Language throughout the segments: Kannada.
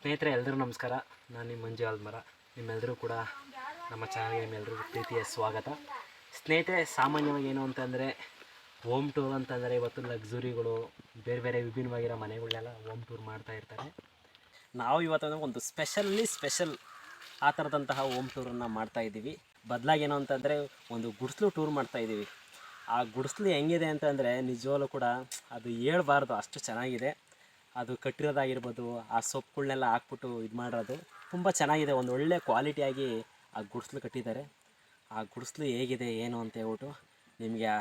ಸ್ನೇಹಿತರೆ ಎಲ್ಲರೂ ನಮಸ್ಕಾರ. ನಾನು ನಿಮ್ಮ ಮಂಜು ಆಲ್ಮರ. ನಿಮ್ಮೆಲ್ಲರೂ ಕೂಡ ನಮ್ಮ ಚಾನಲ್ಗೆ ನಿಮ್ಮೆಲ್ಲರಿಗೂ ಪ್ರೀತಿಯ ಸ್ವಾಗತ. ಸ್ನೇಹಿತರೆ, ಸಾಮಾನ್ಯವಾಗಿ ಏನು ಅಂತಂದರೆ ಹೋಮ್ ಟೂರ್ ಅಂತಂದರೆ ಇವತ್ತು ಲಕ್ಸುರಿಗಳು ಬೇರೆ ಬೇರೆ ವಿಭಿನ್ನವಾಗಿರೋ ಮನೆಗಳನ್ನೆಲ್ಲ ಹೋಮ್ ಟೂರ್ ಮಾಡ್ತಾ ಇರ್ತಾರೆ. ನಾವು ಇವತ್ತು ಒಂದು ಸ್ಪೆಷಲ್ಲಿ ಸ್ಪೆಷಲ್ ಆ ಥರದಂತಹ ಹೋಮ್ ಟೂರನ್ನು ಮಾಡ್ತಾ ಇದ್ದೀವಿ. ಬದಲಾಗಿ ಏನು ಅಂತಂದರೆ, ಒಂದು ಗುಡಿಸ್ಲು ಟೂರ್ ಮಾಡ್ತಾ ಇದ್ದೀವಿ. ಆ ಗುಡಿಸ್ಲು ಹೆಂಗಿದೆ ಅಂತಂದರೆ, ನಿಜವಾಗ್ಲೂ ಕೂಡ ಅದು ಹೇಳ್ಬಾರ್ದು, ಅಷ್ಟು ಚೆನ್ನಾಗಿದೆ. ಅದು ಕಟ್ಟಿರೋದಾಗಿರ್ಬೋದು ಆ ಸೊಪ್ಪುಗಳನ್ನೆಲ್ಲ ಹಾಕ್ಬಿಟ್ಟು ಇದು ಮಾಡಿರೋದು. ತುಂಬ ಚೆನ್ನಾಗಿದೆ ಒಂದು ಒಳ್ಳೆ ಕ್ವಾಲಿಟಿಯಾಗಿ ಆ ಗುಡಿಸ್ಲು ಕಟ್ಟಿದ್ದಾರೆ. ಆ ಗುಡಿಸ್ಲು ಹೇಗಿದೆ ಏನು ಅಂತ ಹೇಳ್ಬಿಟ್ಟು ನಿಮಗೆ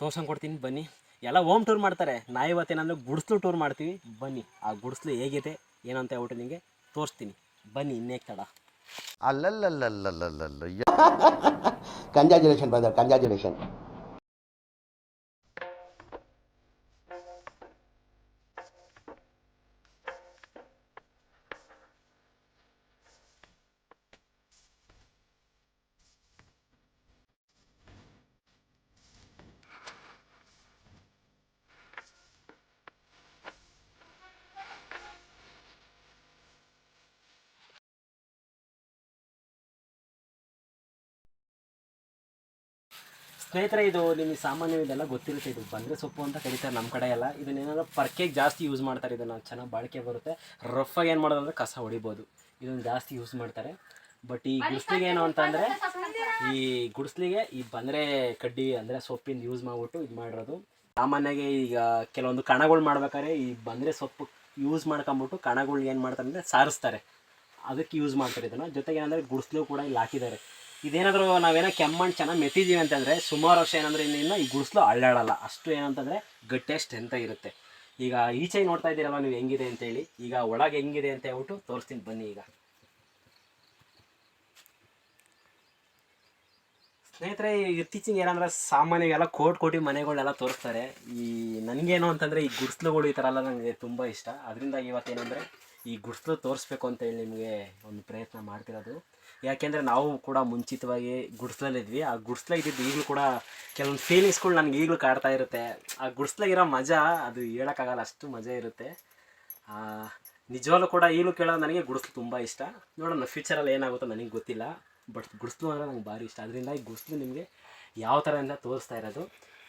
ತೋರ್ಸಂಗೆ ಕೊಡ್ತೀನಿ ಬನ್ನಿ. ಎಲ್ಲ ಹೋಮ್ ಟೂರ್ ಮಾಡ್ತಾರೆ. ನಾ ಇವತ್ತೇನಂದ್ರೆ ಗುಡಿಸ್ಲು ಟೂರ್ ಮಾಡ್ತೀವಿ. ಬನ್ನಿ ಆ ಗುಡಿಸ್ಲು ಹೇಗಿದೆ ಏನು ಅಂತ ಹೇಳ್ಬಿಟ್ಟು ನಿಮಗೆ ತೋರಿಸ್ತೀನಿ. ಬನ್ನಿ ಇನ್ನೇ ತಡ ಅಲ್ಲಲ್ಲಲ್ಲಲ್ಲಲ್ಲಲ್ಲ ಕಂಜಾಜುಲೇಷನ್ ಬ್ರದರ್ ಕಂಗ್ರ್ಯಾಚುಲೇಷನ್ ಸ್ನೇಹಿತರೆ ಇದು ನಿಮಗೆ ಸಾಮಾನ್ಯ ಇದೆಲ್ಲ ಗೊತ್ತಿರುತ್ತೆ. ಇದು ಬಂದರೆ ಸೊಪ್ಪು ಅಂತ ಕರೀತಾರೆ ನಮ್ಮ ಕಡೆ ಎಲ್ಲ. ಇದನ್ನೇನಾದ್ರು ಪರ್ಕೆಗೆ ಜಾಸ್ತಿ ಯೂಸ್ ಮಾಡ್ತಾರೆ. ಇದನ್ನು ಚೆನ್ನಾಗಿ ಬಾಳಿಕೆ ಬರುತ್ತೆ. ರಫಾಗಿ ಏನು ಮಾಡೋದಂದ್ರೆ ಕಸ ಹೊಡಿಬೋದು. ಇದನ್ನು ಜಾಸ್ತಿ ಯೂಸ್ ಮಾಡ್ತಾರೆ. ಬಟ್ ಈ ಗುಡ್ಸ್ಲಿಗೆ ಏನು ಅಂತಂದರೆ ಈ ಗುಡ್ಸ್ಲಿಗೆ ಈ ಬಂದರೆ ಕಡ್ಡಿ ಅಂದರೆ ಸೊಪ್ಪಿಂದ ಯೂಸ್ ಮಾಡಿಬಿಟ್ಟು ಇದು ಮಾಡಿರೋದು. ಸಾಮಾನ್ಯವಾಗಿ ಈಗ ಕೆಲವೊಂದು ಕಣಗಳು ಮಾಡ್ಬೇಕಾದ್ರೆ ಈ ಬಂದರೆ ಸೊಪ್ಪು ಯೂಸ್ ಮಾಡ್ಕೊಂಬಿಟ್ಟು ಕಣಗಳು ಏನು ಮಾಡ್ತಾರೆ ಅಂದರೆ ಸಾರಿಸ್ತಾರೆ. ಅದಕ್ಕೆ ಯೂಸ್ ಮಾಡ್ತಾರೆ ಇದನ್ನು. ಜೊತೆಗೆ ಏನಂದರೆ ಗುಡ್ಸ್ಲು ಕೂಡ ಇಲ್ಲಿ ಹಾಕಿದ್ದಾರೆ. ಇದೇನಾದರೂ ನಾವೇನೋ ಕೆಮ್ಮಣ್ಣು ಚೆನ್ನಾಗಿ ಮೆತ್ತಿದ್ದೀವಿ ಅಂತಂದರೆ ಸುಮಾರು ವರ್ಷ ಏನಂದರೆ ಇನ್ನು ಈ ಗುಡಿಸ್ಲು ಅಳ್ಳಾಡಲ್ಲ. ಅಷ್ಟು ಏನಂತಂದರೆ ಗಟ್ಟಿಯ ಸ್ಟ್ರೆಂಥ ಇರುತ್ತೆ. ಈಗ ಈಚೆ ನೋಡ್ತಾ ಇದ್ದೀರಲ್ಲ ನೀವು ಹೆಂಗಿದೆ ಅಂತೇಳಿ ಈಗ ಒಳಗೆ ಹೆಂಗಿದೆ ಅಂತ ಹೇಳ್ಬಿಟ್ಟು ತೋರಿಸ್ತೀನಿ ಬನ್ನಿ ಈಗ. ಸ್ನೇಹಿತರೆ, ಇತ್ತೀಚಿಗೆ ಏನಂದ್ರೆ ಸಾಮಾನ್ಯ ಎಲ್ಲ ಕೋಟಿ ಕೋಟಿ ಮನೆಗಳನ್ನೆಲ್ಲ ತೋರಿಸ್ತಾರೆ. ಈ ನನಗೇನು ಅಂತಂದರೆ ಈ ಗುಡಿಸ್ಲುಗಳು ಈ ಥರ ಎಲ್ಲ ನನಗೆ ತುಂಬ ಇಷ್ಟ. ಅದರಿಂದ ಇವತ್ತೇನೆಂದರೆ ಈ ಗುಡಿಸ್ಲು ತೋರಿಸ್ಬೇಕು ಅಂತೇಳಿ ನಿಮಗೆ ಒಂದು ಪ್ರಯತ್ನ ಮಾಡ್ತಿರೋದು. ಯಾಕೆಂದರೆ ನಾವು ಕೂಡ ಮುಂಚಿತವಾಗಿ ಗುಡ್ಸ್ಲಲ್ಲಿದ್ವಿ ಆ ಗುಡಿಸ್ಲ ಇದ್ದಿದ್ದು ಈಗಲೂ ಕೂಡ ಕೆಲವೊಂದು ಫೀಲಿಂಗ್ಸ್ಗಳು ನನಗೆ ಈಗಲೂ ಕಾಡ್ತಾ ಇರುತ್ತೆ. ಆ ಗುಡಿಸ್ಲಾಗಿರೋ ಮಜಾ, ಅದು ಹೇಳೋಕ್ಕಾಗಲ್ಲ, ಅಷ್ಟು ಮಜಾ ಇರುತ್ತೆ. ನಿಜವಾಗ್ಲೂ ಕೂಡ ಈಗಲೂ ಕೇಳೋದು ನನಗೆ ಗುಡಿಸ್ಲು ತುಂಬ ಇಷ್ಟ. ನೋಡೋಣ ಫ್ಯೂಚರಲ್ಲಿ ಏನಾಗುತ್ತೋ ನನಗೆ ಗೊತ್ತಿಲ್ಲ. ಬಟ್ ಗುಡಿಸ್ಲು ಅಂದರೆ ನಂಗೆ ಭಾರಿ ಇಷ್ಟ. ಅದರಿಂದ ಈ ಗುಡಿಸ್ಲು ನಿಮಗೆ ಯಾವ ಥರ ಅಂತ ತೋರಿಸ್ತಾ ಇರೋದು?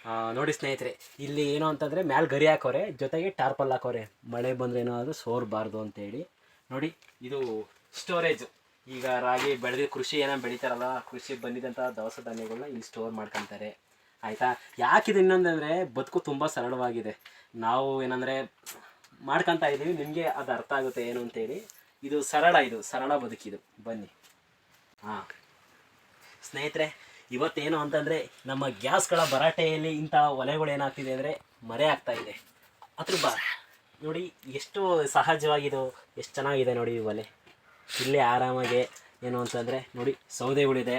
ನೋಡಿ ಸ್ನೇಹಿತರೆ, ಇಲ್ಲಿ ಏನು ಅಂತಂದರೆ ಮ್ಯಾಲೆ ಗರಿ ಹಾಕೋರೆ, ಜೊತೆಗೆ ಟಾರ್ಪಲ್ ಹಾಕೋರೆ. ಮಳೆ ಬಂದರೆ ಏನಾದರೂ ಸೋರಬಾರ್ದು ಅಂತೇಳಿ ನೋಡಿ, ಇದು ಸ್ಟೋರೇಜ್ ಈಗ ರಾಗಿ ಬೆಳೆದ ಕೃಷಿ ಏನೋ ಬೆಳೀತಾರಲ್ಲ, ಕೃಷಿ ಬಂದಿದ್ದಂಥ ದವಸ ಧಾನ್ಯಗಳನ್ನ ಇಲ್ಲಿ ಸ್ಟೋರ್ ಮಾಡ್ಕೊತಾರೆ. ಆಯಿತಾ? ಯಾಕಿದು ಇನ್ನೊಂದಂದರೆ, ಬದುಕು ತುಂಬ ಸರಳವಾಗಿದೆ. ನಾವು ಏನಂದರೆ, ಮಾಡ್ಕೊತಾ ಇದ್ದೀವಿ, ನಿಮಗೆ ಅದು ಅರ್ಥ ಆಗುತ್ತೆ ಏನು ಅಂತೇಳಿ ಇದು ಸರಳ ಇದು ಸರಳ ಬದುಕಿದು. ಬನ್ನಿ. ಹಾಂ. ಸ್ನೇಹಿತರೆ ಇವತ್ತೇನು ಅಂತಂದರೆ ನಮ್ಮ ಗ್ಯಾಸ್ಗಳ ಭರಾಟೆಯಲ್ಲಿ ಇಂಥ ಒಲೆಗಳು ಏನಾಗ್ತಿದೆ ಅಂದರೆ ಮರೆ ಆಗ್ತಾ ಇದೆ. ಅದ್ರ ಬಾ, ನೋಡಿ ಎಷ್ಟು ಸಹಜವಾಗಿದು, ಎಷ್ಟು ಚೆನ್ನಾಗಿದೆ ನೋಡಿ ಈ ಒಲೆ. ಇಲ್ಲೇ ಆರಾಮಾಗಿ ಏನು ಅಂತಂದರೆ, ನೋಡಿ ಸೌದೆಗಳಿದೆ.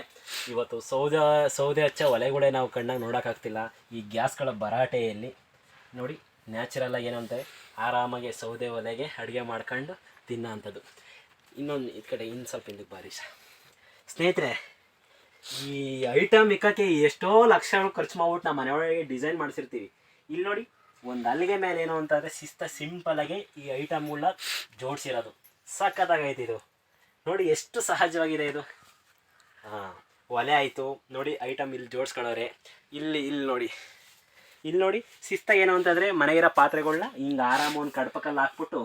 ಇವತ್ತು ಸೌದೆ ಸೌದೆ ಹಚ್ಚ ಒಲೆಗಳೇ ನಾವು ಕಣ್ಣಾಗ ನೋಡೋಕ್ಕಾಗ್ತಿಲ್ಲ. ಈ ಗ್ಯಾಸ್ಗಳ ಭರಾಟೆಯಲ್ಲಿ, ನೋಡಿ ನ್ಯಾಚುರಲಾಗಿ ಏನು ಅಂತಾರೆ, ಆರಾಮಾಗಿ ಸೌದೆ ಒಲೆಗೆ ಅಡುಗೆ ಮಾಡ್ಕೊಂಡು ತಿನ್ನೋ ಅಂಥದ್ದು ಇನ್ನೊಂದು ಈ ಕಡೆ ಇನ್ನು ಸ್ವಲ್ಪ ಹಿಂದಕ್ಕೆ ಬಾರಿ ಸ್ನೇಹಿತರೆ ಈ ಐಟಮ್ ಇಕ್ಕಕ್ಕೆ ಎಷ್ಟೋ ಲಕ್ಷಗಳು ಖರ್ಚು ಮಾಡ್ಬಿಟ್ಟು ನಮ್ಮ ಮನೆಯೊಳಗೆ ಡಿಸೈನ್ ಮಾಡಿಸಿರ್ತೀವಿ. ಇಲ್ಲಿ ನೋಡಿ, ಒಂದು ಅಲ್ಲಿಗೆ ಮೇಲೆ ಏನು ಅಂತಂದರೆ ಶಿಸ್ತ ಸಿಂಪಲಾಗಿ ಈ ಐಟಮ್ಗಳನ್ನ ಜೋಡಿಸಿರೋದು. ಸಖತ್ತಾಗೈತೆ ಇದು. ನೋಡಿ ಎಷ್ಟು ಸಹಜವಾಗಿದೆ ಇದು. ಹಾಂ, ಒಲೆ ಆಯಿತು. ನೋಡಿ ಐಟಮ್ ಇಲ್ಲಿ ಜೋಡಿಸ್ಕೊಳ್ಳೋರೆ. ಇಲ್ಲಿ ಇಲ್ಲಿ ನೋಡಿ. ಇಲ್ಲಿ ನೋಡಿ, ಶಿಸ್ತ ಏನು ಅಂತಂದರೆ ಮನೆಗಿರೋ ಪಾತ್ರೆಗಳನ್ನ ಹಿಂಗೆ ಆರಾಮ ಒಂದು ಕಡ್ಪಕ್ಕಲ್ಲಿ ಹಾಕ್ಬಿಟ್ಟು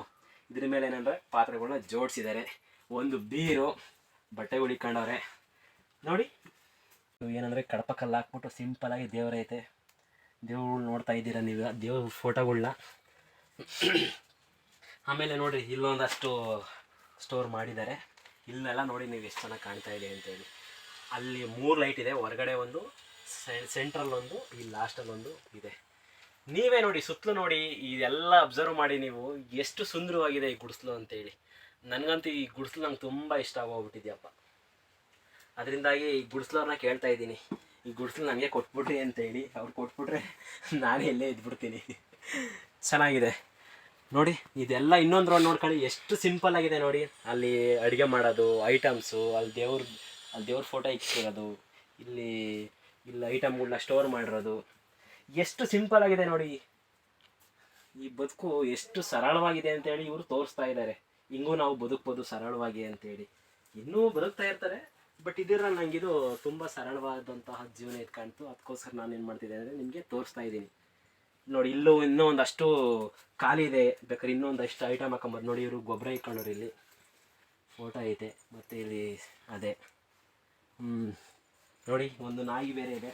ಇದ್ರ ಮೇಲೆ ಏನಂದರೆ ಪಾತ್ರೆಗಳನ್ನ ಜೋಡಿಸಿದ್ದಾರೆ ಒಂದು ಬೀರು, ಬಟ್ಟೆಗಳು ಇಕ್ಕೊಂಡವ್ರೆ. ನೋಡಿ ಇವು ಏನಂದರೆ ಕಡಪಕ್ಕಲ್ಲಿ ಹಾಕ್ಬಿಟ್ಟು ಸಿಂಪಲಾಗಿ ದೇವರೈತೆ ದೇವ್ರುಗಳು ನೋಡ್ತಾ ಇದ್ದೀರಾ ನೀವು, ದೇವ್ರ ಫೋಟೋಗಳನ್ನ ಆಮೇಲೆ ನೋಡಿರಿ, ಇಲ್ಲೊಂದಷ್ಟು ಸ್ಟೋರ್ ಮಾಡಿದ್ದಾರೆ. ಇಲ್ಲೆಲ್ಲ ನೋಡಿ ನೀವು ಎಷ್ಟು ಚೆನ್ನಾಗಿ ಕಾಣ್ತಾ ಇದೆ ಅಂತೇಳಿ ಅಲ್ಲಿ ಮೂರು ಲೈಟ್ ಇದೆ, ಹೊರಗಡೆ ಒಂದು ಸೆಂಟ್ರಲ್ ಒಂದು, ಈ ಲಾಸ್ಟಲ್ಲೊಂದು ಇದೆ. ನೀವೇ ನೋಡಿ, ಸುತ್ತಲೂ ನೋಡಿ, ಇದೆಲ್ಲ ಅಬ್ಸರ್ವ್ ಮಾಡಿ ನೀವು ಎಷ್ಟು ಸುಂದರವಾಗಿದೆ ಈ ಗುಡಿಸ್ಲು ಅಂತೇಳಿ. ನನಗಂತೂ ಈ ಗುಡಿಸ್ಲು ನಂಗೆ ತುಂಬ ಇಷ್ಟ ಆಗೋಗ್ಬಿಟ್ಟಿದ್ಯಪ್ಪ. ಅದರಿಂದಾಗಿ ಈ ಗುಡ್ಸ್ಲವ್ರನ್ನ ಕೇಳ್ತಾ ಇದ್ದೀನಿ. ಈ ಗುಡಿಸ್ಲು ನನಗೆ ಕೊಟ್ಬಿಟ್ರಿ ಅಂತೇಳಿ. ಅವ್ರು ಕೊಟ್ಬಿಟ್ರೆ ನಾನೇ ಇಲ್ಲೇ ಇದ್ಬಿಡ್ತೀನಿ. ಚೆನ್ನಾಗಿದೆ. ನೋಡಿ, ಇದೆಲ್ಲ ಇನ್ನೊಂದು ರೋಡ್ ನೋಡ್ಕೊಳ್ಳಿ. ಎಷ್ಟು ಸಿಂಪಲ್ ಆಗಿದೆ ನೋಡಿ. ಅಲ್ಲಿ ಅಡುಗೆ ಮಾಡೋದು ಐಟಮ್ಸು ಅಲ್ಲಿ ದೇವ್ರ ಅಲ್ಲಿ ದೇವ್ರ ಫೋಟೋ ಇಕ್ಕಿರೋದು, ಇಲ್ಲಿ ಇಲ್ಲಿ ಐಟಮ್ಗಳನ್ನ ಸ್ಟೋರ್ ಮಾಡಿರೋದು. ಎಷ್ಟು ಸಿಂಪಲ್ ಆಗಿದೆ ನೋಡಿ. ಈ ಬದುಕು ಎಷ್ಟು ಸರಳವಾಗಿದೆ ಅಂತೇಳಿ ಇವರು ತೋರಿಸ್ತಾ ಇದ್ದಾರೆ. ಹಿಂಗೂ ನಾವು ಬದುಕ್ಬೋದು ಸರಳವಾಗಿ ಅಂತೇಳಿ. ಇನ್ನೂ ಬದುಕ್ತಾ ಇರ್ತಾರೆ. ಬಟ್ ನಂಗೆ ಇದು ತುಂಬ ಸರಳವಾದಂತಹ ಜೀವನ ಇದು ಕಾಣ್ತು. ಅದಕ್ಕೋಸ್ಕರ ನಾನು ಏನು ಮಾಡ್ತಿದ್ದೆ ಅಂದರೆ ನಿಮಗೆ ತೋರಿಸ್ತಾ ಇದ್ದೀನಿ. ನೋಡಿ, ಇಲ್ಲೂ ಇನ್ನೂ ಒಂದಷ್ಟು ಖಾಲಿ ಇದೆ. ಬೇಕಾದ್ರೆ ಇನ್ನೊಂದಷ್ಟು ಐಟಮ್ ಹಾಕೊಂಬೋದು ನೋಡಿ, ಇವರು ಗೊಬ್ಬರ ಇಟ್ಕೊಂಡವ್ರು ಇಲ್ಲಿ. ಫೋಟೋ ಐತೆ. ಮತ್ತು ಇಲ್ಲಿ ಅದೇ. ನೋಡಿ, ಒಂದು ನಾಯಿ ಬೇರೆ ಇದೆ.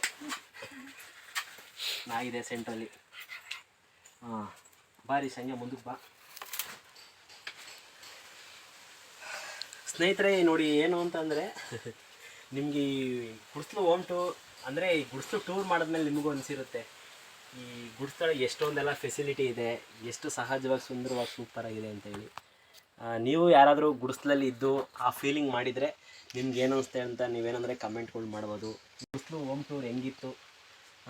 ನಾಯಿ ಇದೆ ಸೆಂಟ್ರಲ್ಲಿ ಹಾಂ. ಬಾರಿ, ಸಂಜೆ ಮುಂದಕ್ಕೆ ಬಾ. ಸ್ನೇಹಿತರೆ, ನೋಡಿ ಏನು ಅಂತಂದರೆ, ನಿಮಗೆ ಈ ಗುಡಿಸ್ಲು ಹೋಮ್ ಟೂ ಅಂದರೆ ಈ ಗುಡಿಸ್ಲು ಟೂರ್ ಮಾಡಿದ್ಮೇಲೆ ನಿಮಗೂ ಅನಿಸಿರುತ್ತೆ. ಈ ಗುಡ್ಸ್ಲ ಎಷ್ಟೊಂದೆಲ್ಲ ಫೆಸಿಲಿಟಿ ಇದೆ, ಎಷ್ಟು ಸಹಜವಾಗಿ ಸುಂದರವಾಗಿ ಸೂಪರಾಗಿದೆ ಅಂತೇಳಿ ನೀವು ಯಾರಾದರೂ ಗುಡಿಸ್ಲಲ್ಲಿ ಇದ್ದು ಆ ಫೀಲಿಂಗ್ ಮಾಡಿದರೆ ನಿಮ್ಗೆ ಏನು ಅನಿಸ್ತೆ ಅಂತ ನೀವೇನಂದರೆ ಕಮೆಂಟ್ಗಳು ಮಾಡ್ಬೋದು. ಗುಡಿಸ್ಲು ಹೋಮ್ ಟೂರ್ ಹೆಂಗಿತ್ತು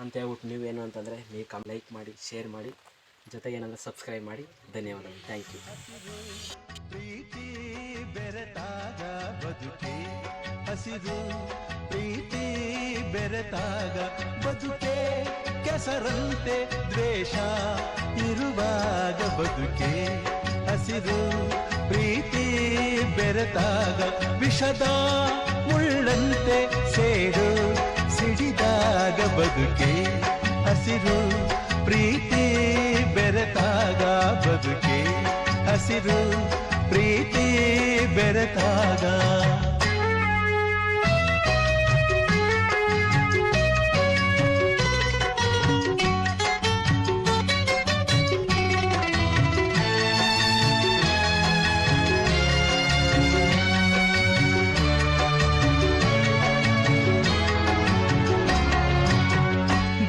ಅಂತ ಹೇಳ್ಬಿಟ್ಟು ನೀವೇನು ಅಂತಂದರೆ, ನೀವು ಕಮ್ ಲೈಕ್ ಮಾಡಿ ಶೇರ್ ಮಾಡಿ. ಜೊತೆಗೆ ಏನಾದರೂ ಸಬ್ಸ್ಕ್ರೈಬ್ ಮಾಡಿ. ಧನ್ಯವಾದಗಳು. ಥ್ಯಾಂಕ್ ಯು ಪ್ರೀತಿ ಬೆರೆತಾಗ ಬದುಕೆ. ಹಸಿರು ಪ್ರೀತಿ ಬೆರೆತಾಗ ಬದುಕೆ. ಕೆಸರಂತೆ ದ್ವೇಷ ಇರುವಾಗ ಬದುಕೆ. ಹಸಿರು ಪ್ರೀತಿ ಬೆರೆತಾಗ ವಿಷದ ಮುಳ್ಳಂತೆ ಸೇಡು ಸಿಡಿದಾಗ ಬದುಕೆ. ಹಸಿರು ಪ್ರೀತಿ ಹಸಿರು ಪ್ರೀತಿ ಬೆರೆತಾಗ.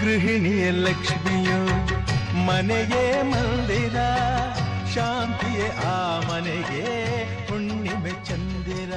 ಗೃಹಿಣಿಯ ಲಕ್ಷ್ಮಿಯು ಮನೆಗೆ ಮಂದಿರ ಶಾಂತಿಯೇ ಆ ಮನೆಗೆ ಹುಣ್ಣಿಮೆ ಚಂದಿರ